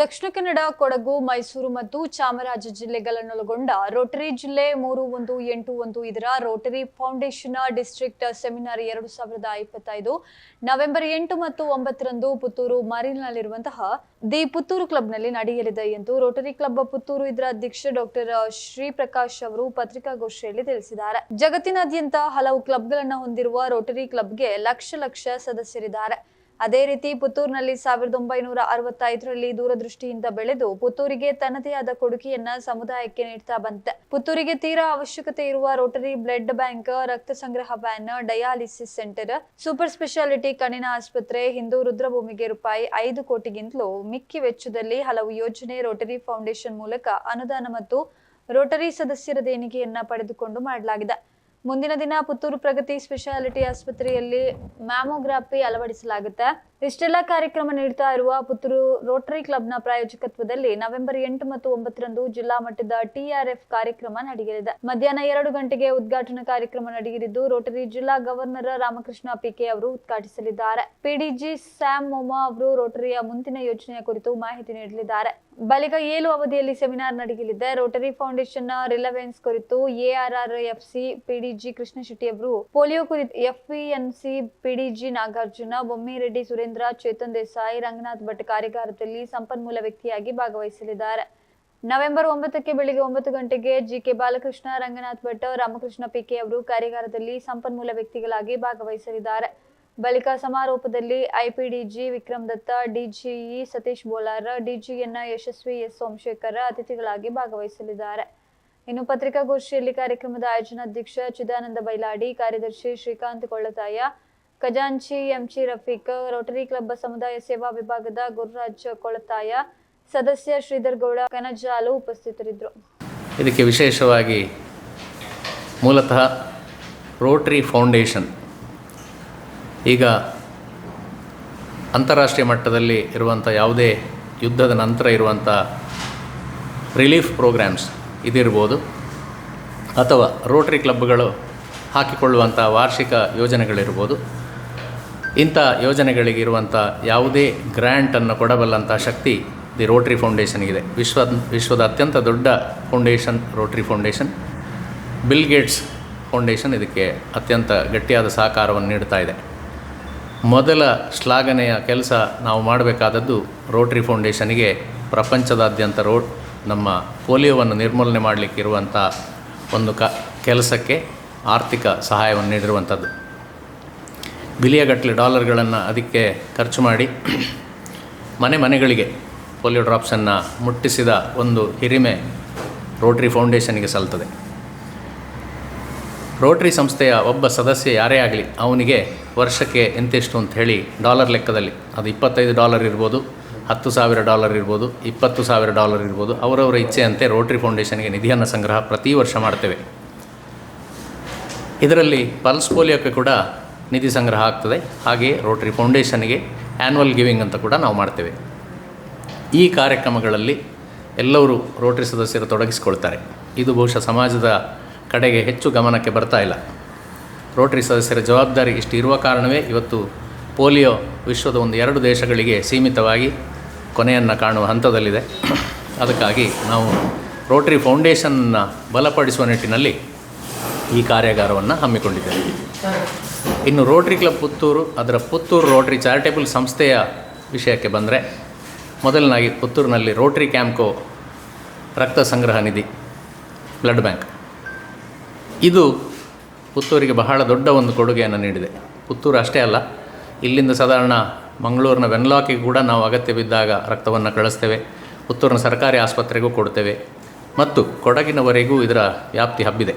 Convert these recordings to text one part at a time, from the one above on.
ದಕ್ಷಿಣ ಕನ್ನಡ ಕೊಡಗು ಮೈಸೂರು ಮತ್ತು ಚಾಮರಾಜ ಜಿಲ್ಲೆಗಳನ್ನೊಳಗೊಂಡ ರೋಟರಿ ಜಿಲ್ಲೆ ಮೂರು ಒಂದು ಎಂಟು ಒಂದು ಇದರ ರೋಟರಿ ಫೌಂಡೇಶನ್ ಡಿಸ್ಟ್ರಿಕ್ಟ್ ಸೆಮಿನಾರ್ ಎರಡು ಸಾವಿರದ ಇಪ್ಪತ್ತೈದು ನವೆಂಬರ್ ಎಂಟು ಮತ್ತು ಒಂಬತ್ತರಂದು ಪುತ್ತೂರು ಮಾರಿನಲ್ಲಿರುವಂತಹ ದಿ ಪುತ್ತೂರು ಕ್ಲಬ್ನಲ್ಲಿ ನಡೆಯಲಿದೆ ಎಂದು ರೋಟರಿ ಕ್ಲಬ್ ಪುತ್ತೂರು ಇದರ ಅಧ್ಯಕ್ಷ ಡಾಕ್ಟರ್ ಶ್ರೀ ಪ್ರಕಾಶ್ ಅವರು ಪತ್ರಿಕಾಗೋಷ್ಠಿಯಲ್ಲಿ ತಿಳಿಸಿದ್ದಾರೆ ಜಗತ್ತಿನಾದ್ಯಂತ ಹಲವು ಕ್ಲಬ್ಗಳನ್ನು ಹೊಂದಿರುವ ರೋಟರಿ ಕ್ಲಬ್ಗೆ ಲಕ್ಷ ಲಕ್ಷ ಸದಸ್ಯರಿದ್ದಾರೆ ಅದೇ ರೀತಿ ಪುತ್ತೂರಿನಲ್ಲಿ ಸಾವಿರದ ಒಂಬೈನೂರ ಅರವತ್ತೈದರಲ್ಲಿ ದೂರದೃಷ್ಟಿಯಿಂದ ಬೆಳೆದು ಪುತ್ತೂರಿಗೆ ತನ್ನದೇ ಆದ ಕೊಡುಗೆಯನ್ನ ಸಮುದಾಯಕ್ಕೆ ನೀಡ್ತಾ ಬಂತೆ ಪುತ್ತೂರಿಗೆ ತೀರಾ ಅವಶ್ಯಕತೆ ಇರುವ ರೋಟರಿ ಬ್ಲಡ್ ಬ್ಯಾಂಕ್ ರಕ್ತ ಸಂಗ್ರಹ van dialysis centre super speciality ಕಣ್ಣಿನ ಆಸ್ಪತ್ರೆ ಹಿಂದೂ ರುದ್ರಭೂಮಿಗೆ ರೂಪಾಯಿ ಐದು ಕೋಟಿಗಿಂತಲೂ ಮಿಕ್ಕಿ ವೆಚ್ಚದಲ್ಲಿ ಹಲವು ಯೋಜನೆ ರೋಟರಿ ಫೌಂಡೇಶನ್ ಮೂಲಕ ಅನುದಾನ ಮತ್ತು ರೋಟರಿ ಸದಸ್ಯರ ದೇಣಿಗೆಯನ್ನ ಪಡೆದುಕೊಂಡು ಮಾಡಲಾಗಿದೆ ಮುಂದಿನ ದಿನ ಪುತ್ತೂರು ಪ್ರಗತಿ ಸ್ಪೆಷಾಲಿಟಿ ಆಸ್ಪತ್ರೆಯಲ್ಲಿ ಮ್ಯಾಮೋಗ್ರಾಫಿ ಅಳವಡಿಸಲಾಗುತ್ತೆ ಇಷ್ಟೆಲ್ಲಾ ಕಾರ್ಯಕ್ರಮ ನೀಡ್ತಾ ಇರುವ ಪುತ್ತೂರು ರೋಟರಿ ಕ್ಲಬ್ನ ಪ್ರಾಯೋಜಕತ್ವದಲ್ಲಿ ನವೆಂಬರ್ ಎಂಟು ಮತ್ತು ಒಂಬತ್ತರಂದು ಜಿಲ್ಲಾ ಮಟ್ಟದ ಟಿಆರ್ಎಫ್ ಕಾರ್ಯಕ್ರಮ ನಡೆಯಲಿದೆ ಮಧ್ಯಾಹ್ನ ಎರಡು ಗಂಟೆಗೆ ಉದ್ಘಾಟನಾ ಕಾರ್ಯಕ್ರಮ ನಡೆಯಲಿದ್ದು ರೋಟರಿ ಜಿಲ್ಲಾ ಗವರ್ನರ್ ರಾಮಕೃಷ್ಣ ಪಿಕೆ ಅವರು ಉದ್ಘಾಟಿಸಲಿದ್ದಾರೆ ಪಿಡಿಜಿ ಸ್ಯಾಮ್ ಮೋಮಾ ಅವರು ರೋಟರಿಯ ಮುಂದಿನ ಯೋಜನೆಯ ಕುರಿತು ಮಾಹಿತಿ ನೀಡಲಿದ್ದಾರೆ ಬಳಿಕ ಏಳು ಅವಧಿಯಲ್ಲಿ ಸೆಮಿನಾರ್ ನಡೆಯಲಿದೆ ರೋಟರಿ ಫೌಂಡೇಶನ್ ನ ರಿಲವೆನ್ಸ್ ಕುರಿತು ARR F C PDG Krishna Shetty ಅವರು ಪೋಲಿಯೋ ಕುರಿತು ಎಫ್ಇಎನ್ಸಿ ಪಿಡಿಜಿ ನಾಗಾರ್ಜುನ ಬೊಮ್ಮಿರೆಡ್ಡಿ ಸುರೇಂದ್ರ ಚೇತನ್ ದೇಸಾಯಿ ರಂಗನಾಥ್ ಭಟ್ ಕಾರ್ಯಾಗಾರದಲ್ಲಿ ಸಂಪನ್ಮೂಲ ವ್ಯಕ್ತಿಯಾಗಿ ಭಾಗವಹಿಸಲಿದ್ದಾರೆ ನವೆಂಬರ್ ಒಂಬತ್ತಕ್ಕೆ ಬೆಳಿಗ್ಗೆ ಒಂಬತ್ತು ಗಂಟೆಗೆ ಜಿಕೆ ಬಾಲಕೃಷ್ಣ ರಂಗನಾಥ್ ಭಟ್ ರಾಮಕೃಷ್ಣ ಪಿಕೆ ಅವರು ಕಾರ್ಯಾಗಾರದಲ್ಲಿ ಸಂಪನ್ಮೂಲ ವ್ಯಕ್ತಿಗಳಾಗಿ ಭಾಗವಹಿಸಲಿದ್ದಾರೆ ಬಳಿಕ ಸಮಾರೋಪದಲ್ಲಿ ಐಪಿಡಿಜಿ ವಿಕ್ರಮ್ ದತ್ತ ಡಿಜಿಇ ಸತೀಶ್ ಬೋಲಾರ ಡಿಜಿಎನ್ನ ಯಶಸ್ವಿ ಎಸ್ ಸೋಮಶೇಖರ ಅತಿಥಿಗಳಾಗಿ ಭಾಗವಹಿಸಲಿದ್ದಾರೆ ಇನ್ನು ಪತ್ರಿಕಾಗೋಷ್ಠಿಯಲ್ಲಿ ಕಾರ್ಯಕ್ರಮದ ಆಯೋಜನಾಧ್ಯಕ್ಷ ಚಿದಾನಂದ ಬೈಲಾಡಿ ಕಾರ್ಯದರ್ಶಿ ಶ್ರೀಕಾಂತ್ ಕೊಳ್ಳತಾಯ ಖಜಾಂಚಿ ಎಂಚಿ ರಫೀಕ್ ರೋಟರಿ ಕ್ಲಬ್ ಸಮುದಾಯ ಸೇವಾ ವಿಭಾಗದ ಗುರುರಾಜ್ ಕೊಳತಾಯ ಸದಸ್ಯ ಶ್ರೀಧರ್ ಗೌಡ ಕನಜಾಲು ಉಪಸ್ಥಿತರಿದ್ದರು ಇದಕ್ಕೆ ವಿಶೇಷವಾಗಿ ಮೂಲತಃ ರೋಟರಿ ಫೌಂಡೇಶನ್ ಈಗ ಅಂತಾರಾಷ್ಟ್ರೀಯ ಮಟ್ಟದಲ್ಲಿ ಇರುವಂಥ ಯಾವುದೇ ಯುದ್ಧದ ನಂತರ ಇರುವಂಥ ರಿಲೀಫ್ ಪ್ರೋಗ್ರಾಮ್ಸ್ ಇದಿರ್ಬೋದು ಅಥವಾ ರೋಟರಿ ಕ್ಲಬ್ಗಳು ಹಾಕಿಕೊಳ್ಳುವಂಥ ವಾರ್ಷಿಕ ಯೋಜನೆಗಳಿರ್ಬೋದು ಇಂಥ ಯೋಜನೆಗಳಿಗಿರುವಂಥ ಯಾವುದೇ ಗ್ರ್ಯಾಂಟನ್ನು ಕೊಡಬಲ್ಲಂಥ ಶಕ್ತಿ ದಿ ರೋಟ್ರಿ ಫೌಂಡೇಶನ್ಗಿದೆ ವಿಶ್ವ ವಿಶ್ವದ ಅತ್ಯಂತ ದೊಡ್ಡ foundation Rotary foundation Bill Gates foundation ಇದಕ್ಕೆ ಅತ್ಯಂತ ಗಟ್ಟಿಯಾದ ಸಹಕಾರವನ್ನು ನೀಡ್ತಾ ಇದೆ ಮೊದಲ ಶ್ಲಾಘನೆಯ ಕೆಲಸ ನಾವು ಮಾಡಬೇಕಾದದ್ದು ರೋಟ್ರಿ ಫೌಂಡೇಶನಿಗೆ ಪ್ರಪಂಚದಾದ್ಯಂತ ರೋಟ್ ನಮ್ಮ ಪೋಲಿಯೋವನ್ನು ನಿರ್ಮೂಲನೆ ಮಾಡಲಿಕ್ಕಿರುವಂಥ ಒಂದು ಕ ಕೆಲಸಕ್ಕೆ ಆರ್ಥಿಕ ಸಹಾಯವನ್ನು ನೀಡಿರುವಂಥದ್ದು ಬಿಲಿಯಗಟ್ಟಲೆ ಡಾಲರ್ಗಳನ್ನು ಅದಕ್ಕೆ ಖರ್ಚು ಮಾಡಿ ಮನೆ ಮನೆಗಳಿಗೆ ಪೋಲಿಯೋ ಡ್ರಾಪ್ಸನ್ನು ಮುಟ್ಟಿಸಿದ ಒಂದು ಹಿರಿಮೆ ರೋಟ್ರಿ ಫೌಂಡೇಶನ್ಗೆ ಸಲ್ತದೆ ರೋಟ್ರಿ ಸಂಸ್ಥೆಯ ಒಬ್ಬ ಸದಸ್ಯ ಯಾರೇ ಆಗಲಿ ಅವನಿಗೆ ವರ್ಷಕ್ಕೆ ಎಂತೆಷ್ಟು ಅಂತ ಹೇಳಿ ಡಾಲರ್ ಲೆಕ್ಕದಲ್ಲಿ ಅದು ಇಪ್ಪತ್ತೈದು ಡಾಲರ್ ಇರ್ಬೋದು ಹತ್ತು ಸಾವಿರ ಡಾಲರ್ ಇರ್ಬೋದು ಇಪ್ಪತ್ತು ಸಾವಿರ ಡಾಲರ್ ಇರ್ಬೋದು ಅವರವರ ಇಚ್ಛೆಯಂತೆ ರೋಟ್ರಿ ಫೌಂಡೇಶನ್ಗೆ ನಿಧಿಯನ್ನು ಸಂಗ್ರಹ ಪ್ರತಿ ವರ್ಷ ಮಾಡ್ತೇವೆ ಇದರಲ್ಲಿ ಪಲ್ಸ್ ಪೋಲಿಯೋಕ್ಕೆ ಕೂಡ ನಿಧಿ ಸಂಗ್ರಹ ಆಗ್ತದೆ ಹಾಗೆಯೇ ರೋಟ್ರಿ ಫೌಂಡೇಶನ್ಗೆ ಆ್ಯನ್ವಲ್ ಗಿವಿಂಗ್ ಅಂತ ಕೂಡ ನಾವು ಮಾಡ್ತೇವೆ ಈ ಕಾರ್ಯಕ್ರಮಗಳಲ್ಲಿ ಎಲ್ಲರೂ ರೋಟ್ರಿ ಸದಸ್ಯರು ತೊಡಗಿಸಿಕೊಳ್ತಾರೆ ಇದು ಬಹುಶಃ ಸಮಾಜದ ಕಡೆಗೆ ಹೆಚ್ಚು ಗಮನಕ್ಕೆ ಬರ್ತಾ ಇಲ್ಲ ರೋಟರಿ ಸದಸ್ಯರ ಜವಾಬ್ದಾರಿ ಇಷ್ಟು ಇರುವ ಕಾರಣವೇ ಇವತ್ತು ಪೋಲಿಯೋ ವಿಶ್ವದ ಒಂದು ಎರಡು ದೇಶಗಳಿಗೆ ಸೀಮಿತವಾಗಿ ಕೊನೆಯನ್ನು ಕಾಣುವ ಹಂತದಲ್ಲಿದೆ ಅದಕ್ಕಾಗಿ ನಾವು ರೋಟರಿ ಫೌಂಡೇಶನ್ನ ಬಲಪಡಿಸುವ ನಿಟ್ಟಿನಲ್ಲಿ ಈ ಕಾರ್ಯಾಗಾರವನ್ನು ಹಮ್ಮಿಕೊಂಡಿದ್ದೇವೆ ಇನ್ನು ರೋಟ್ರಿ ಕ್ಲಬ್ ಪುತ್ತೂರು ಅದರ ಪುತ್ತೂರು ರೋಟ್ರಿ ಚಾರಿಟೇಬಲ್ ಸಂಸ್ಥೆಯ ವಿಷಯಕ್ಕೆ ಬಂದರೆ ಮೊದಲನಾಗಿ ಪುತ್ತೂರಿನಲ್ಲಿ ರೋಟ್ರಿ ಕ್ಯಾಂಪ್ಕೋ ರಕ್ತ ಸಂಗ್ರಹ ನಿಧಿ ಬ್ಲಡ್ ಬ್ಯಾಂಕ್ ಇದು ಪುತ್ತೂರಿಗೆ ಬಹಳ ದೊಡ್ಡ ಒಂದು ಕೊಡುಗೆಯನ್ನು ನೀಡಿದೆ ಪುತ್ತೂರು ಅಷ್ಟೇ ಅಲ್ಲ ಇಲ್ಲಿಂದ ಸಾಧಾರಣ ಮಂಗಳೂರಿನ ವೆನ್ಲಾಕಿಗೆ ಕೂಡ ನಾವು ಅಗತ್ಯ ಬಿದ್ದಾಗ ರಕ್ತವನ್ನು ಕಳಿಸ್ತೇವೆ ಪುತ್ತೂರಿನ ಸರ್ಕಾರಿ ಆಸ್ಪತ್ರೆಗೂ ಕೊಡ್ತೇವೆ ಮತ್ತು ಕೊಡಗಿನವರೆಗೂ ಇದರ ವ್ಯಾಪ್ತಿ ಹಬ್ಬಿದೆ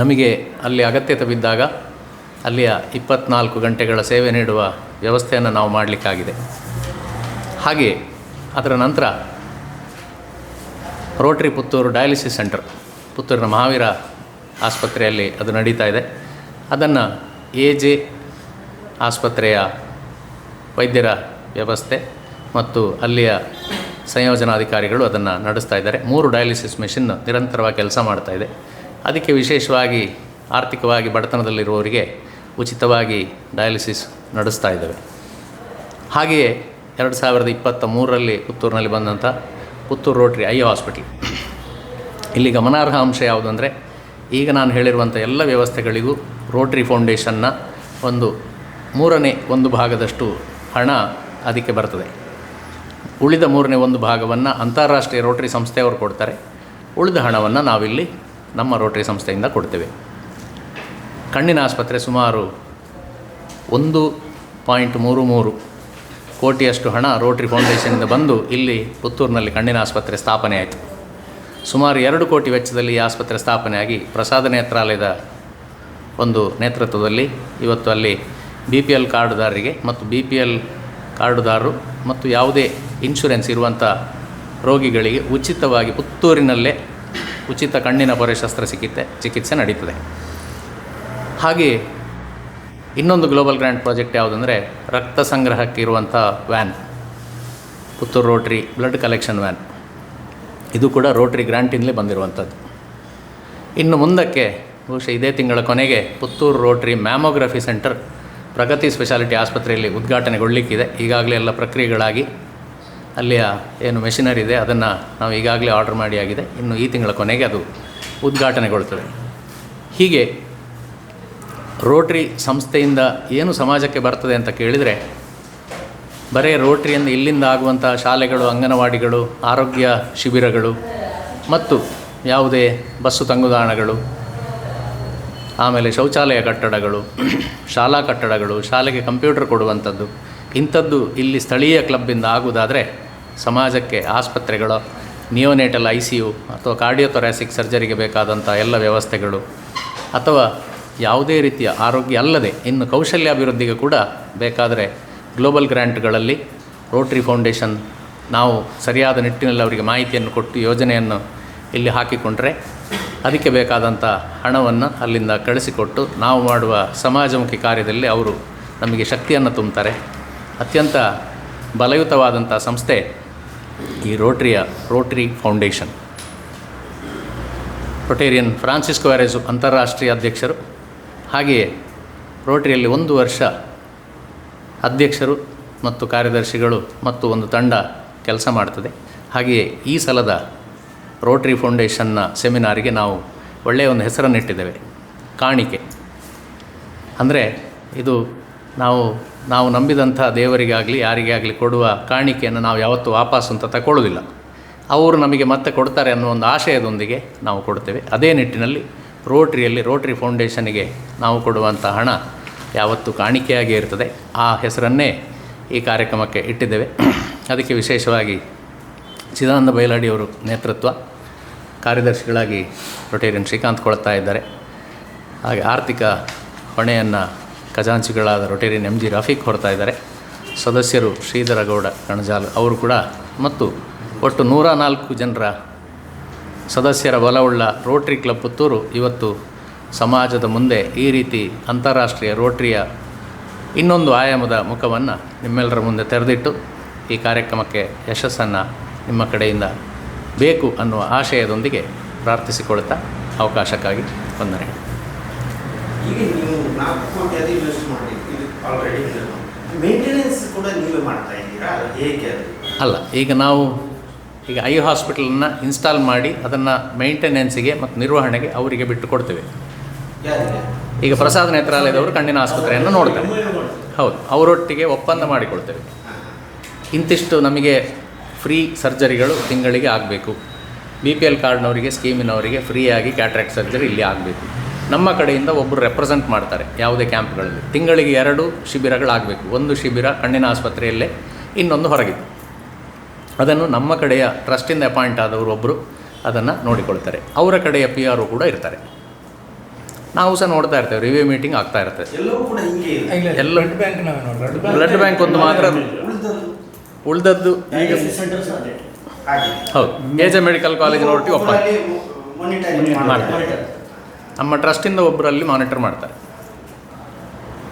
ನಮಗೆ ಅಲ್ಲಿ ಅಗತ್ಯತೆ ಬಿದ್ದಾಗ ಅಲ್ಲಿಯ ಇಪ್ಪತ್ನಾಲ್ಕು ಗಂಟೆಗಳ ಸೇವೆ ನೀಡುವ ವ್ಯವಸ್ಥೆಯನ್ನು ನಾವು ಮಾಡಲಿಕ್ಕಾಗಿದೆ ಹಾಗೆಯೇ ಅದರ ನಂತರ ರೋಟ್ರಿ ಪುತ್ತೂರು ಡಯಾಲಿಸಿಸ್ ಸೆಂಟರ್ ಪುತ್ತೂರಿನ ಮಹಾವೀರ ಆಸ್ಪತ್ರೆಯಲ್ಲಿ ಅದು ನಡೀತಾ ಇದೆ ಅದನ್ನು ಎ ಜೆ ಆಸ್ಪತ್ರೆಯ ವೈದ್ಯರ ವ್ಯವಸ್ಥೆ ಮತ್ತು ಅಲ್ಲಿಯ ಸಂಯೋಜನಾಧಿಕಾರಿಗಳು ಅದನ್ನು ನಡೆಸ್ತಾ ಇದ್ದಾರೆ ಮೂರು ಡಯಾಲಿಸಿಸ್ ಮೆಷಿನ್ ನಿರಂತರವಾಗಿ ಕೆಲಸ ಮಾಡ್ತಾ ಇದೆ ಅದಕ್ಕೆ ವಿಶೇಷವಾಗಿ ಆರ್ಥಿಕವಾಗಿ ಬಡತನದಲ್ಲಿರುವವರಿಗೆ ಉಚಿತವಾಗಿ ಡಯಾಲಿಸಿಸ್ ನಡೆಸ್ತಾ ಇದ್ದಾವೆ ಹಾಗೆಯೇ ಎರಡು ಸಾವಿರದ ಇಪ್ಪತ್ತ ಮೂರರಲ್ಲಿ ಪುತ್ತೂರಿನಲ್ಲಿ ಬಂದಂಥ ಪುತ್ತೂರು ರೋಟ್ರಿ ಐ ಹಾಸ್ಪಿಟಲ್ ಇಲ್ಲಿ ಗಮನಾರ್ಹ ಅಂಶ ಯಾವುದು ಈಗ ನಾನು ಹೇಳಿರುವಂಥ ಎಲ್ಲ ವ್ಯವಸ್ಥೆಗಳಿಗೂ ರೋಟ್ರಿ ಫೌಂಡೇಶನ್ನ ಒಂದು ಮೂರನೇ ಒಂದು ಭಾಗದಷ್ಟು ಹಣ ಅದಕ್ಕೆ ಬರ್ತದೆ ಉಳಿದ ಮೂರನೇ ಒಂದು ಭಾಗವನ್ನು ಅಂತಾರಾಷ್ಟ್ರೀಯ ರೋಟ್ರಿ ಸಂಸ್ಥೆಯವರು ಕೊಡ್ತಾರೆ ಉಳಿದ ಹಣವನ್ನು ನಾವಿಲ್ಲಿ ನಮ್ಮ ರೋಟ್ರಿ ಸಂಸ್ಥೆಯಿಂದ ಕೊಡ್ತೇವೆ ಕಣ್ಣಿನ ಆಸ್ಪತ್ರೆ ಸುಮಾರು ಒಂದು ಪಾಯಿಂಟ್ ಮೂರು ಮೂರು ಕೋಟಿಯಷ್ಟು ಹಣ ರೋಟ್ರಿ ಫೌಂಡೇಶನಿಂದ ಬಂದು ಇಲ್ಲಿ ಪುತ್ತೂರಿನಲ್ಲಿ ಕಣ್ಣಿನ ಆಸ್ಪತ್ರೆ ಸ್ಥಾಪನೆ ಆಯಿತು ಸುಮಾರು ಎರಡು ಕೋಟಿ ವೆಚ್ಚದಲ್ಲಿ ಈ ಆಸ್ಪತ್ರೆ ಸ್ಥಾಪನೆಯಾಗಿ ಪ್ರಸಾದ ನೇತ್ರಾಲಯದ ಒಂದು ನೇತೃತ್ವದಲ್ಲಿ ಇವತ್ತು ಅಲ್ಲಿ ಬಿ ಪಿ ಎಲ್ ಕಾರ್ಡ್ದಾರರಿಗೆ ಮತ್ತು ಬಿ ಪಿ ಎಲ್ ಕಾರ್ಡುದಾರರು ಮತ್ತು ಯಾವುದೇ ಇನ್ಶೂರೆನ್ಸ್ ಇರುವಂಥ ರೋಗಿಗಳಿಗೆ ಉಚಿತವಾಗಿ ಪುತ್ತೂರಿನಲ್ಲೇ ಉಚಿತ ಕಣ್ಣಿನ ಪೊರೆ ಚಿಕಿತ್ಸೆ ಚಿಕಿತ್ಸೆ ನಡೀತದೆ ಹಾಗೆಯೇ ಇನ್ನೊಂದು ಗ್ಲೋಬಲ್ ಗ್ರ್ಯಾಂಡ್ ಪ್ರಾಜೆಕ್ಟ್ ಯಾವುದಂದರೆ ರಕ್ತ ಸಂಗ್ರಹಕ್ಕೆ ಇರುವಂಥ van Puttur Rotary blood collection van ಇದು ಕೂಡ ರೋಟ್ರಿ ಗ್ರ್ಯಾಂಟಿಂದಲೇ ಬಂದಿರುವಂಥದ್ದು ಇನ್ನು ಮುಂದಕ್ಕೆ ಬಹುಶಃ ಇದೇ ತಿಂಗಳ ಕೊನೆಗೆ Puttur Rotary mammography centre Pragati speciality ಆಸ್ಪತ್ರೆಯಲ್ಲಿ ಉದ್ಘಾಟನೆಗೊಳ್ಳಲಿಕ್ಕಿದೆ ಈಗಾಗಲೇ ಎಲ್ಲ ಪ್ರಕ್ರಿಯೆಗಳಾಗಿ ಅಲ್ಲಿಯ ಏನು ಮೆಷಿನರಿ ಇದೆ ಅದನ್ನು ನಾವು ಈಗಾಗಲೇ ಆರ್ಡರ್ ಮಾಡಿ ಆಗಿದೆ ಇನ್ನು ಈ ತಿಂಗಳ ಕೊನೆಗೆ ಅದು ಉದ್ಘಾಟನೆಗೊಳ್ತದೆ ಹೀಗೆ ರೋಟ್ರಿ ಸಂಸ್ಥೆಯಿಂದ ಏನು ಸಮಾಜಕ್ಕೆ ಬರ್ತದೆ ಅಂತ ಕೇಳಿದರೆ ಬರೇ ರೋಟ್ರಿಯಿಂದ ಇಲ್ಲಿಂದ ಆಗುವಂಥ ಶಾಲೆಗಳು ಅಂಗನವಾಡಿಗಳು ಆರೋಗ್ಯ ಶಿಬಿರಗಳು ಮತ್ತು ಯಾವುದೇ ಬಸ್ಸು ತಂಗುದಾಣಗಳು ಆಮೇಲೆ ಶೌಚಾಲಯ ಕಟ್ಟಡಗಳು ಶಾಲಾ ಕಟ್ಟಡಗಳು ಶಾಲೆಗೆ ಕಂಪ್ಯೂಟರ್ ಕೊಡುವಂಥದ್ದು ಇಂಥದ್ದು ಇಲ್ಲಿ ಸ್ಥಳೀಯ ಕ್ಲಬ್ಬಿಂದ ಆಗುವುದಾದರೆ ಸಮಾಜಕ್ಕೆ ಆಸ್ಪತ್ರೆಗಳು ನಿಯೋನೇಟಲ್ ಐ ಸಿ ಯು ಅಥವಾ ಕಾರ್ಡಿಯೋಥೊರಾಸಿಕ್ ಸರ್ಜರಿಗೆ ಬೇಕಾದಂಥ ಎಲ್ಲ ವ್ಯವಸ್ಥೆಗಳು ಅಥವಾ ಯಾವುದೇ ರೀತಿಯ ಆರೋಗ್ಯ ಅಲ್ಲದೆ ಇನ್ನು ಕೌಶಲ್ಯಾಭಿವೃದ್ಧಿಗೆ ಕೂಡ ಬೇಕಾದರೆ ಗ್ಲೋಬಲ್ ಗ್ರ್ಯಾಂಟ್ಗಳಲ್ಲಿ ರೋಟ್ರಿ ಫೌಂಡೇಶನ್ ನಾವು ಸರಿಯಾದ ನಿಟ್ಟಿನಲ್ಲಿ ಅವರಿಗೆ ಮಾಹಿತಿಯನ್ನು ಕೊಟ್ಟು ಯೋಜನೆಯನ್ನು ಇಲ್ಲಿ ಹಾಕಿಕೊಂಡ್ರೆ ಅದಕ್ಕೆ ಬೇಕಾದಂಥ ಹಣವನ್ನು ಅಲ್ಲಿಂದ ಕಳಿಸಿಕೊಟ್ಟು ನಾವು ಮಾಡುವ ಸಮಾಜಮುಖಿ ಕಾರ್ಯದಲ್ಲಿ ಅವರು ನಮಗೆ ಶಕ್ತಿಯನ್ನು ತುಂಬುತ್ತಾರೆ ಅತ್ಯಂತ ಬಲಯುತವಾದಂಥ ಸಂಸ್ಥೆ ಈ ರೋಟ್ರಿಯ ರೋಟ್ರಿ ಫೌಂಡೇಶನ್ ರೊಟೇರಿಯನ್ ಫ್ರಾನ್ಸಿಸ್ಕೋ ವ್ಯಾರೇಜು ಅಂತಾರಾಷ್ಟ್ರೀಯ ಅಧ್ಯಕ್ಷರು ಹಾಗೆಯೇ ರೋಟ್ರಿಯಲ್ಲಿ ಒಂದು ವರ್ಷ ಅಧ್ಯಕ್ಷರು ಮತ್ತು ಕಾರ್ಯದರ್ಶಿಗಳು ಮತ್ತು ಒಂದು ತಂಡ ಕೆಲಸ ಮಾಡ್ತದೆ ಹಾಗೆಯೇ ಈ ಸಲದ ರೋಟ್ರಿ ಫೌಂಡೇಶನ್ನ ಸೆಮಿನಾರಿಗೆ ನಾವು ಒಳ್ಳೆಯ ಒಂದು ಹೆಸರನ್ನು ಇಟ್ಟಿದ್ದೇವೆ ಕಾಣಿಕೆ ಅಂದರೆ ಇದು ನಾವು ನಾವು ನಂಬಿದಂಥ ದೇವರಿಗಾಗಲಿ ಯಾರಿಗೇ ಆಗಲಿ ಕೊಡುವ ಕಾಣಿಕೆಯನ್ನು ನಾವು ಯಾವತ್ತೂ ವಾಪಸ್ ಅಂತ ತಗೊಳ್ಳೋದಿಲ್ಲ ಅವರು ನಮಗೆ ಮತ್ತೆ ಕೊಡ್ತಾರೆ ಅನ್ನೋ ಒಂದು ಆಶಯದೊಂದಿಗೆ ನಾವು ಕೊಡ್ತೇವೆ ಅದೇ ನಿಟ್ಟಿನಲ್ಲಿ ರೋಟ್ರಿಯಲ್ಲಿ ರೋಟ್ರಿ ಫೌಂಡೇಶನಿಗೆ ನಾವು ಕೊಡುವಂಥ ಹಣ ಯಾವತ್ತು ಕಾಣಿಕೆಯಾಗಿ ಇರ್ತದೆ ಆ ಹೆಸರನ್ನೇ ಈ ಕಾರ್ಯಕ್ರಮಕ್ಕೆ ಇಟ್ಟಿದ್ದೇವೆ ಅದಕ್ಕೆ ವಿಶೇಷವಾಗಿ ಚಿದಾನಂದ ಅವರು ನೇತೃತ್ವ ಕಾರ್ಯದರ್ಶಿಗಳಾಗಿ ರೊಟೇರಿಯನ್ ಶ್ರೀಕಾಂತ್ ಕೊಳ್ತಾ ಇದ್ದಾರೆ ಹಾಗೆ ಆರ್ಥಿಕ ಹೊಣೆಯನ್ನು ಖಜಾಂಚಿಗಳಾದ ರೊಟೇರಿಯನ್ ಎಂ ಜಿ ರಫೀಕ್ ಹೊರತಾ ಇದ್ದಾರೆ ಸದಸ್ಯರು ಶ್ರೀಧರಗೌಡ ಕಣಜಾಲ್ ಅವರು ಕೂಡ ಮತ್ತು ಒಟ್ಟು ನೂರ ನಾಲ್ಕು ಜನರ ಸದಸ್ಯರ ಬಲವುಳ್ಳ ರೋಟ್ರಿ ಕ್ಲಬ್ ಪುತ್ತೂರು ಇವತ್ತು ಸಮಾಜದ ಮುಂದೆ ಈ ರೀತಿ ಅಂತಾರಾಷ್ಟ್ರೀಯ ರೋಟ್ರಿಯ ಇನ್ನೊಂದು ಆಯಾಮದ ಮುಖವನ್ನು ನಿಮ್ಮೆಲ್ಲರ ಮುಂದೆ ತೆರೆದಿಟ್ಟು ಈ ಕಾರ್ಯಕ್ರಮಕ್ಕೆ ಯಶಸ್ಸನ್ನು ನಿಮ್ಮ ಕಡೆಯಿಂದ ಬೇಕು ಅನ್ನುವ ಆಶಯದೊಂದಿಗೆ ಪ್ರಾರ್ಥಿಸಿಕೊಳ್ತಾ ಅವಕಾಶಕ್ಕಾಗಿ ಬಂದರೆ ಅಲ್ಲ ಈಗ ನಾವು ಈಗ ಐ ಹಾಸ್ಪಿಟಲನ್ನು ಇನ್ಸ್ಟಾಲ್ ಮಾಡಿ ಅದನ್ನು ಮೇಂಟೆನೆನ್ಸಿಗೆ ಮತ್ತು ನಿರ್ವಹಣೆಗೆ ಅವರಿಗೆ ಬಿಟ್ಟು ಕೊಡ್ತೇವೆ ಈಗ ಪ್ರಸಾದ್ ನೇತ್ರಾಲಯದವರು ಕಣ್ಣಿನ ಆಸ್ಪತ್ರೆಯನ್ನು ನೋಡ್ತಾರೆ ಹೌದು ಅವರೊಟ್ಟಿಗೆ ಒಪ್ಪಂದ ಮಾಡಿಕೊಳ್ತೇವೆ ಇಂತಿಷ್ಟು ನಮಗೆ ಫ್ರೀ ಸರ್ಜರಿಗಳು ತಿಂಗಳಿಗೆ ಆಗಬೇಕು ಬಿ ಪಿ ಎಲ್ ಕಾರ್ಡ್ನವರಿಗೆ ಸ್ಕೀಮಿನವರಿಗೆ ಫ್ರೀಯಾಗಿ ಕ್ಯಾಟ್ರಾಕ್ಟ್ ಸರ್ಜರಿ ಇಲ್ಲಿ ಆಗಬೇಕು ನಮ್ಮ ಕಡೆಯಿಂದ ಒಬ್ಬರು ರೆಪ್ರೆಸೆಂಟ್ ಮಾಡ್ತಾರೆ ಯಾವುದೇ ಕ್ಯಾಂಪ್ಗಳಲ್ಲಿ ತಿಂಗಳಿಗೆ ಎರಡು ಶಿಬಿರಗಳಾಗಬೇಕು ಒಂದು ಶಿಬಿರ ಕಣ್ಣಿನ ಆಸ್ಪತ್ರೆಯಲ್ಲೇ ಇನ್ನೊಂದು ಹೊರಗಿದೆ ಅದನ್ನು ನಮ್ಮ ಕಡೆಯ ಟ್ರಸ್ಟಿಂದ ಅಪಾಯಿಂಟ್ ಆದವರು ಒಬ್ಬರು ಅದನ್ನು ನೋಡಿಕೊಳ್ತಾರೆ ಅವರ ಕಡೆಯ ಪಿ ಆರ್ ಒ ಕೂಡ ಇರ್ತಾರೆ ನಾವು ಸಹ ನೋಡ್ತಾ ಇರ್ತೇವೆ ರಿವ್ಯೂ ಮೀಟಿಂಗ್ ಆಗ್ತಾ ಇರುತ್ತೆ ಬ್ಲಡ್ ಬ್ಯಾಂಕ್ ಒಂದು ಮಾತ್ರ ಉಳಿದದ್ದು ಈಗ ಹೌದು ಮೇಜರ್ ಮೆಡಿಕಲ್ ಕಾಲೇಜಿನ ರೋಟಿ ಒಬ್ಬ ಮಾಡ್ತಾರೆ ನಮ್ಮ ಟ್ರಸ್ಟಿಂದ ಒಬ್ಬರಲ್ಲಿ ಮಾನಿಟರ್ ಮಾಡ್ತಾರೆ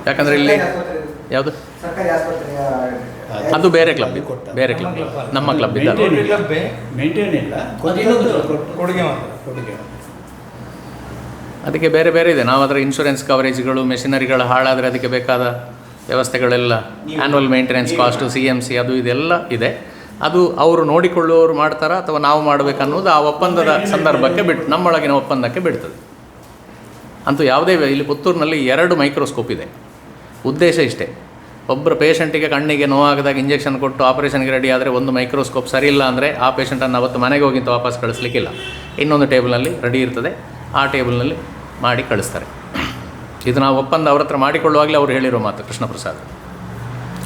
ಯಾಕಂದ್ರೆ ಇಲ್ಲಿ ಯಾವುದು ಅದು ಬೇರೆ ಕ್ಲಬ್ ಬೇರೆ ಕ್ಲಬ್ ನಮ್ಮ ಕ್ಲಬ್ ಇದ್ದಾರೆ ಅದಕ್ಕೆ ಬೇರೆ ಬೇರೆ ಇದೆ ನಾವು ಅದರ ಇನ್ಶೂರೆನ್ಸ್ ಕವರೇಜ್ಗಳು ಮೆಷಿನರಿಗಳು ಹಾಳಾದರೆ ಅದಕ್ಕೆ ಬೇಕಾದ ವ್ಯವಸ್ಥೆಗಳೆಲ್ಲ annual maintenance cost C M C ಅದು ಇದೆಲ್ಲ ಇದೆ ಅದು ಅವರು ನೋಡಿಕೊಳ್ಳುವವರು ಮಾಡ್ತಾರಾ ಅಥವಾ ನಾವು ಅನ್ನೋದು ಆ ಒಪ್ಪಂದದ ಸಂದರ್ಭಕ್ಕೆ ಬಿಟ್ಟು ನಮ್ಮೊಳಗಿನ ಒಪ್ಪಂದಕ್ಕೆ ಬಿಡ್ತದೆ ಅಂತೂ ಯಾವುದೇ ಇಲ್ಲಿ ಪುತ್ತೂರಿನಲ್ಲಿ ಎರಡು ಮೈಕ್ರೋಸ್ಕೋಪ್ ಇದೆ ಉದ್ದೇಶ ಇಷ್ಟೇ ಒಬ್ಬರು ಪೇಷಂಟಿಗೆ ಕಣ್ಣಿಗೆ ನೋವಾಗದಾಗ ಇಂಜೆಕ್ಷನ್ ಕೊಟ್ಟು ಆಪರೇಷನ್ಗೆ ರೆಡಿ ಆದರೆ ಒಂದು ಮೈಕ್ರೋಸ್ಕೋಪ್ ಸರಿ ಇಲ್ಲ ಅಂದರೆ ಆ ಪೇಷಂಟನ್ನು ಅವತ್ತು ಮನೆಗೆ ಹೋಗಿಂತ ವಾಪಸ್ ಕಳಿಸ್ಲಿಕ್ಕಿಲ್ಲ ಇನ್ನೊಂದು ಟೇಬಲ್ನಲ್ಲಿ ರೆಡಿ ಇರ್ತದೆ ಆ ಟೇಬಲ್ನಲ್ಲಿ ಮಾಡಿ ಕಳಿಸ್ತಾರೆ ಇದು ನಾವು ಒಪ್ಪಂದ ಅವ್ರ ಹತ್ರ ಮಾಡಿಕೊಳ್ಳುವಾಗಲೇ ಅವರು ಹೇಳಿರೋ ಮಾತು ಕೃಷ್ಣ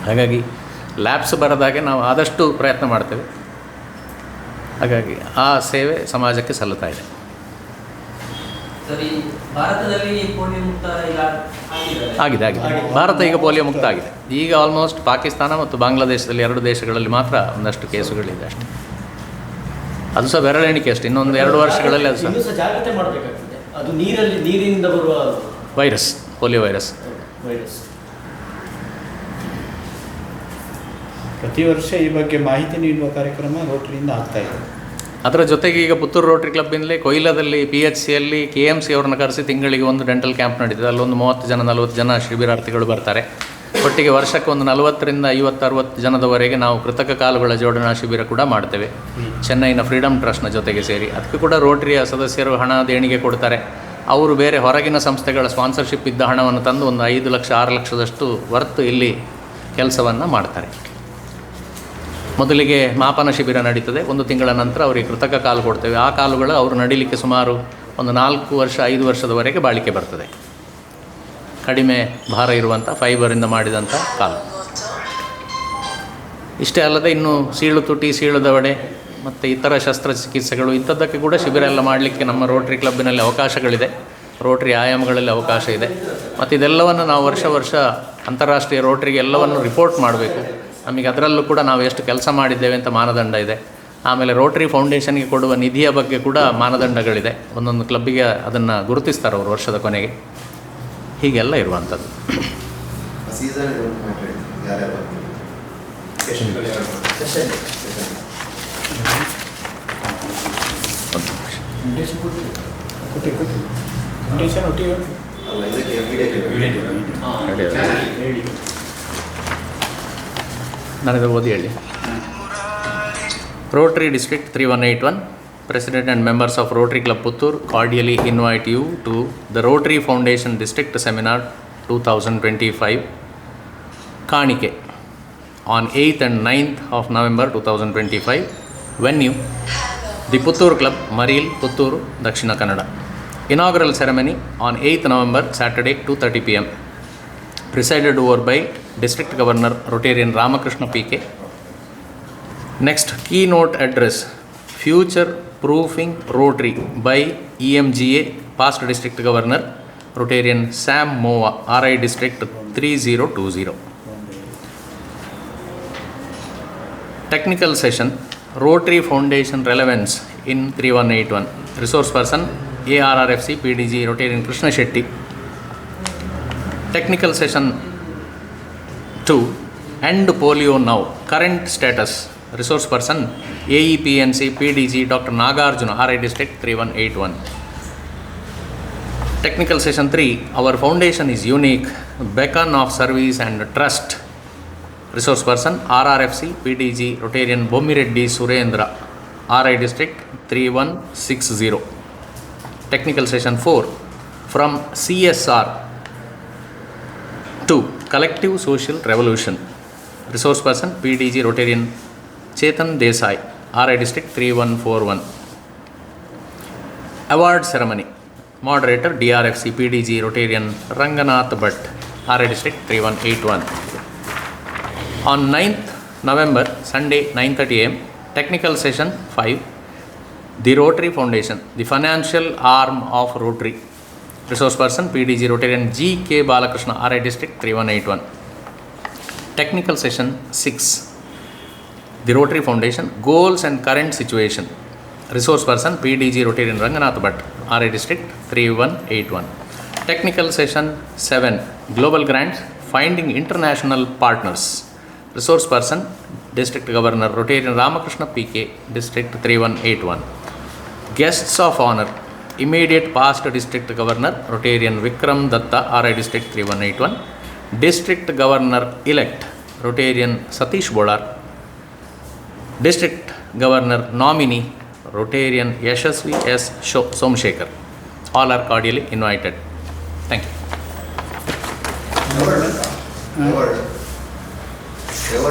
ಹಾಗಾಗಿ ಲ್ಯಾಬ್ಸ್ ಬರದಾಗೆ ನಾವು ಆದಷ್ಟು ಪ್ರಯತ್ನ ಮಾಡ್ತೇವೆ ಹಾಗಾಗಿ ಆ ಸೇವೆ ಸಮಾಜಕ್ಕೆ ಸಲ್ಲುತ್ತಾ ಇದೆ ಆಗಿದೆ ಆಗಿದೆ ಭಾರತ ಈಗ ಪೋಲಿಯೋ ಮುಕ್ತ ಆಗಿದೆ ಈಗ ಆಲ್ಮೋಸ್ಟ್ ಪಾಕಿಸ್ತಾನ ಮತ್ತು ಬಾಂಗ್ಲಾದೇಶದಲ್ಲಿ ಎರಡು ದೇಶಗಳಲ್ಲಿ ಮಾತ್ರ ಒಂದಷ್ಟು ಕೇಸುಗಳಿದೆ ಅಷ್ಟೇ ಅದು ಸಹ ಬೆರಳೆಣಿಕೆ ಅಷ್ಟೇ ಇನ್ನೊಂದು ಎರಡು ವರ್ಷಗಳಲ್ಲಿ ಅದು ಸಹ ಅದು ನೀರಲ್ಲಿ ನೀರಿನಿಂದ ಬರುವ ವೈರಸ್ ಪೋಲಿಯೋ ವೈರಸ್ ವೈರಸ್ ಪ್ರತಿ ವರ್ಷ ಈ ಬಗ್ಗೆ ಮಾಹಿತಿ ನೀಡುವ ಕಾರ್ಯಕ್ರಮ ರೋಟರಿಯಿಂದ ಆಗ್ತಾ ಇದೆ ಅದರ ಜೊತೆಗೆ ಈಗ ಪುತ್ತೂರು ರೋಟರಿ ಕ್ಲಬ್ನಲ್ಲಿ ಕೊಯ್ಲದಲ್ಲಿ ಪಿ ಎಚ್ ಸಿಯಲ್ಲಿ ಕೆ ಎಮ್ ಸಿ ಅವ್ರನ್ನ ಕರೆಸಿ ತಿಂಗಳಿಗೆ ಒಂದು ಡೆಂಟಲ್ ಕ್ಯಾಂಪ್ ನಡೀತದೆ ಅಲ್ಲೊಂದು ಮೂವತ್ತು ಜನ ನಲವತ್ತು ಜನ ಶಿಬಿರಾರ್ಥಿಗಳು ಬರ್ತಾರೆ ಒಟ್ಟಿಗೆ ವರ್ಷಕ್ಕೆ ಒಂದು ನಲವತ್ತರಿಂದ ಐವತ್ತು ಅರವತ್ತು ಜನದವರೆಗೆ ನಾವು ಕೃತಕ ಕಾಲುಗಳ ಜೋಡಣಾ ಶಿಬಿರ ಕೂಡ ಮಾಡ್ತೇವೆ ಚೆನ್ನೈನ ಫ್ರೀಡಮ್ ಟ್ರಸ್ಟ್ನ ಜೊತೆಗೆ ಸೇರಿ ಅದಕ್ಕೆ ಕೂಡ ರೋಟರಿಯ ಸದಸ್ಯರು ಹಣ ದೇಣಿಗೆ ಕೊಡ್ತಾರೆ ಅವರು ಬೇರೆ ಹೊರಗಿನ ಸಂಸ್ಥೆಗಳ ಸ್ಪಾನ್ಸರ್ಶಿಪ್ ಇದ್ದ ಹಣವನ್ನು ತಂದು ಒಂದು ಐದು ಲಕ್ಷ ಆರು ಲಕ್ಷದಷ್ಟು ವರ್ತು ಇಲ್ಲಿ ಕೆಲಸವನ್ನು ಮಾಡ್ತಾರೆ ಮೊದಲಿಗೆ ಮಾಪನ ಶಿಬಿರ ನಡೀತದೆ ಒಂದು ತಿಂಗಳ ನಂತರ ಅವರಿಗೆ ಕೃತಕ ಕಾಲು ಕೊಡ್ತೇವೆ ಆ ಕಾಲುಗಳು ಅವರು ನಡೀಲಿಕ್ಕೆ ಸುಮಾರು ಒಂದು ನಾಲ್ಕು ವರ್ಷ ಐದು ವರ್ಷದವರೆಗೆ ಬಾಳಿಕೆ ಬರ್ತದೆ ಕಡಿಮೆ ಭಾರ ಇರುವಂಥ ಫೈಬರಿಂದ ಮಾಡಿದಂಥ ಕಾಲು ಇಷ್ಟೇ ಅಲ್ಲದೆ ಇನ್ನು ಸೀಳು ತುಟಿ ಸೀಳು ವಡೆ ಮತ್ತು ಇತರ ಶಸ್ತ್ರಚಿಕಿತ್ಸೆಗಳು ಇಂಥದ್ದಕ್ಕೆ ಕೂಡ ಶಿಬಿರ ಎಲ್ಲ ಮಾಡಲಿಕ್ಕೆ ನಮ್ಮ ರೋಟ್ರಿ ಕ್ಲಬ್ಬಿನಲ್ಲಿ ಅವಕಾಶಗಳಿದೆ ರೋಟ್ರಿ ಆಯಾಮಗಳಲ್ಲಿ ಅವಕಾಶ ಇದೆ ಮತ್ತು ಇದೆಲ್ಲವನ್ನು ನಾವು ವರ್ಷ ವರ್ಷ ಅಂತಾರಾಷ್ಟ್ರೀಯ ರೋಟ್ರಿಗೆ ಎಲ್ಲವನ್ನು ರಿಪೋರ್ಟ್ ಮಾಡಬೇಕು ನಮಗೆ ಅದರಲ್ಲೂ ಕೂಡ ನಾವು ಎಷ್ಟು ಕೆಲಸ ಮಾಡಿದ್ದೇವೆ ಅಂತ ಮಾನದಂಡ ಇದೆ ಆಮೇಲೆ ರೋಟ್ರಿ ಫೌಂಡೇಶನ್ಗೆ ಕೊಡುವ ನಿಧಿಯ ಬಗ್ಗೆ ಕೂಡ ಮಾನದಂಡಗಳಿದೆ ಒಂದೊಂದು ಕ್ಲಬ್ಬಿಗೆ ಅದನ್ನು ಗುರುತಿಸ್ತಾರೆ ಅವರು ವರ್ಷದ ಕೊನೆಗೆ ಹೀಗೆಲ್ಲ ಇರುವಂಥದ್ದು ನನಗೆ ಓದಿ ಹೇಳಿ Rotary district three one eight one President and members of Rotary Club Puttur cordially invite you to the Rotary Foundation District Seminar 2025 Kanike on 8th and 9th of November 2025 venue the Puttur Club Maril Puttur Dakshina Kannada inaugural ceremony on 8th November Saturday 2:30 pm presided over by District Governor Rotarian Ramakrishna PK next keynote address future proofing Rotary by E M G A past district governor Rotarian Sam Mowa R I district three zero two zero technical session Rotary foundation relevance in three one eight one resource person A R R F C P D G Rotarian Krishna Shetty technical session to end polio now current status resource person AEPNC PDG Dr. Nagarjuna RI District 3181. Technical session 3 Our foundation is unique, beacon of service and trust. Resource person RRFC PDG Rotarian Bomireddy Surendra RI District 3160. Technical session 4 From CSR to Collective Social Revolution. Resource person PDG Rotarian Chetan Desai RI district three one four one award ceremony moderator DRFC PDG Rotarian Ranganath Bhat RI district three one eight one on ninth November Sunday nine thirty AM technical session five the Rotary foundation the financial arm of Rotary resource person PDG Rotarian GK Balakrishna RI district three one eight one technical session six the Rotary foundation goals and current situation resource person PDG Rotarian Ranganath Bhat RI district three one eight one technical session seven global grants finding international partners resource person district governor Rotarian Ramakrishna PK district three one eight one guests of honour immediate past district governor Rotarian Vikram Datta RI district three one eight one district governor elect Rotarian Satish Bodar District Governor nominee Rotarian Yashasvi S. Somshekhar. All are cordially invited. Thank you. Never.